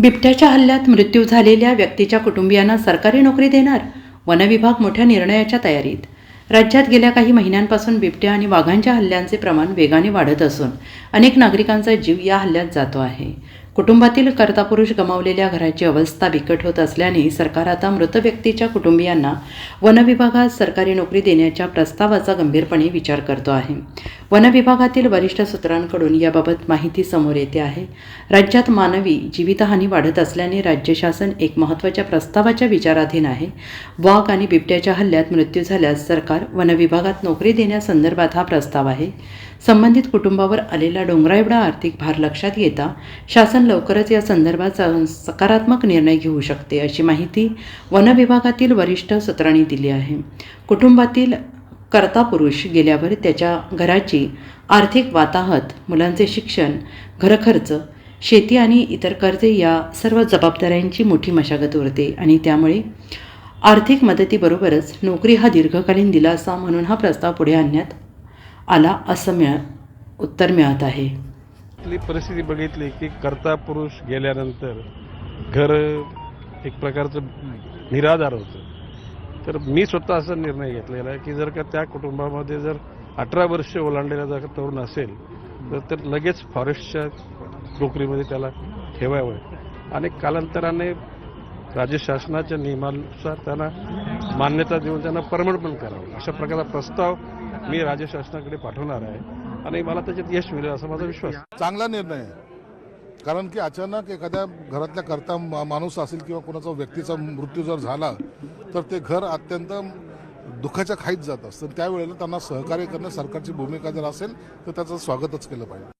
बिबट्याच्या हल्ल्यात मृत्यू झालेल्या व्यक्तीच्या कुटुंबियांना सरकारी नोकरी देणार वनविभाग मोठ्या निर्णयाच्या तयारीत. राज्यात गेल्या काही महिन्यांपासून बिबट्या आणि वाघांच्या हल्ल्यांचे प्रमाण वेगाने वाढत असून अनेक नागरिकांचा जीव या हल्ल्यात जातो आहे. कुटुंबातील कर्तापुरुष गमावलेल्या घराची अवस्था बिकट होत असल्याने सरकार आता मृत व्यक्तीच्या कुटुंबियांना वनविभागात सरकारी नोकरी देण्याच्या प्रस्तावाचा गंभीरपणे विचार करतो आहे. वनविभागातील वरिष्ठ सूत्रांकडून याबाबत माहिती समोर येते आहे. राज्यात मानवी जीवितहानी वाढत असल्याने राज्य शासन एक महत्त्वाच्या प्रस्तावाच्या विचाराधीन आहे. वाघ आणि बिबट्याच्या हल्ल्यात मृत्यू झाल्यास सरकार वनविभागात नोकरी देण्यासंदर्भात हा प्रस्ताव आहे. संबंधित कुटुंबावर आलेला डोंगरा एवढा आर्थिक भार लक्षात घेता शासन लवकरच या संदर्भात सकारात्मक निर्णय घेऊ शकते अशी माहिती वनविभागातील वरिष्ठ सूत्रांनी दिली आहे. कुटुंबातील कर्ता पुरुष गेल्यावर त्याच्या घराची आर्थिक वाताहत मुलांचे शिक्षण घरखर्च शेती आणि इतर कर्जे या सर्व जबाबदाऱ्यांची मोठी मशागत उरते आणि त्यामुळे आर्थिक मदतीबरोबरच नोकरी हा दीर्घकालीन दिलासा म्हणून हा प्रस्ताव पुढे आणण्यात आला असं मिळ उत्तर मिळत आहे. आपली परिस्थिती बघितली की कर्ता पुरुष गेल्यानंतर घर एक प्रकारचं निराधार होतं. तर मी स्वतः असा निर्णय घेतलेला आहे की जर का त्या कुटुंबामध्ये जर अठरा वर्ष ओलांडलेला जर तरुण असेल तर तर लगेच फॉरेस्टच्या नोकरीमध्ये त्याला ठेवावं. आणि कालांतराने राज्य शासनाच्या नियमानुसार त्यांना मान्यता देऊन त्यांना परमनंट पण करावं. अशा प्रकारचा प्रस्ताव मी राज्य शासनाकडे पाठवणार आहे. आणि मला त्याच्यात यश मिळेल असा माझा विश्वास चांगला निर्णय आहे. कारण की अचानक एखाद्या घरातल्या करता मा- माणूस असेल किंवा कोणाचा व्यक्तीचा मृत्यू जर झाला तर ते घर अत्यंत दुःखाच्या खाईत जात असतं. त्यावेळेला त्यांना सहकार्य करणं सरकारची भूमिका जर असेल तर त्याचं स्वागतच केलं पाहिजे.